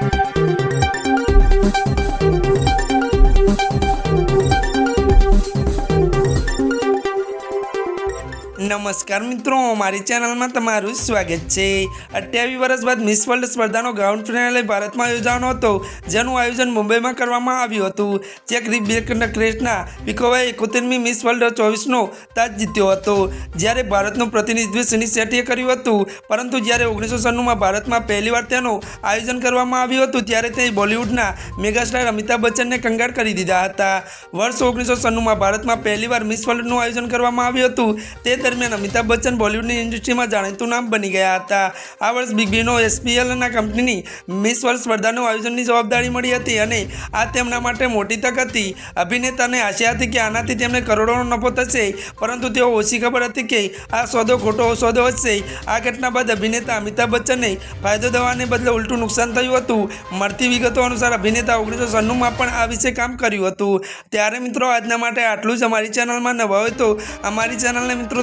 Thank you. નમસ્કાર મિત્રો, મારી ચેનલમાં તમારું સ્વાગત છે. અઠ્યાવીસ વર્ષ બાદ મિસ વર્લ્ડ સ્પર્ધાનો ગ્રાઉન્ડ ફિનાલે ભારતમાં યોજાવાનો હતો, જેનું આયોજન મુંબઈમાં કરવામાં આવ્યું હતું. ચેક રિપબ્લિકના ક્રેસના પિકોવાએ એકોતેરમી મિસ વર્લ્ડ ચોવીસનો તાજ જીત્યો હતો. જ્યારે ભારતનું પ્રતિનિધિત્વ સુનિલ શેટ્ટીએ કર્યું હતું, પરંતુ જ્યારે ઓગણીસો સન્નુમાં ભારતમાં પહેલીવાર તેનું આયોજન કરવામાં આવ્યું હતું, ત્યારે તે બોલિવૂડના મેગાસ્ટાર અમિતાભ બચ્ચનને કંગાળ કરી દીધા હતા. વર્ષ ઓગણીસો સન્નુમાં ભારતમાં પહેલીવાર મિસ વર્લ્ડનું આયોજન કરવામાં આવ્યું હતું. તે દરમિયાન અમિતાભ બચ્ચન બોલિવૂડની ઇન્ડસ્ટ્રીમાં જાણીતું નામ બની ગયા હતા. આ વર્ષ બિગ બીનો એસપીએલના કંપનીની મિસ વર્લ્ડ સ્પર્ધાનું આયોજનની જવાબદારી મળી હતી અને આ તેમના માટે મોટી તક હતી. અભિનેતાને આશા હતી કે આનાથી તેમને કરોડોનો નફો થશે, પરંતુ તેઓ ઓછી ખબર હતી કે આ સોદો ખોટો સોદો હશે. આ ઘટના બાદ અભિનેતા અમિતાભ બચ્ચનને ફાયદો દવાને બદલે ઉલટું નુકસાન થયું હતું. મળતી વિગતો અનુસાર અભિનેતા ઓગણીસો સન્નુમાં પણ આ વિશે કામ કર્યું હતું. ત્યારે મિત્રો, આજના માટે આટલું જ. અમારી ચેનલમાં નવા હોય તો અમારી ચેનલને મિત્રો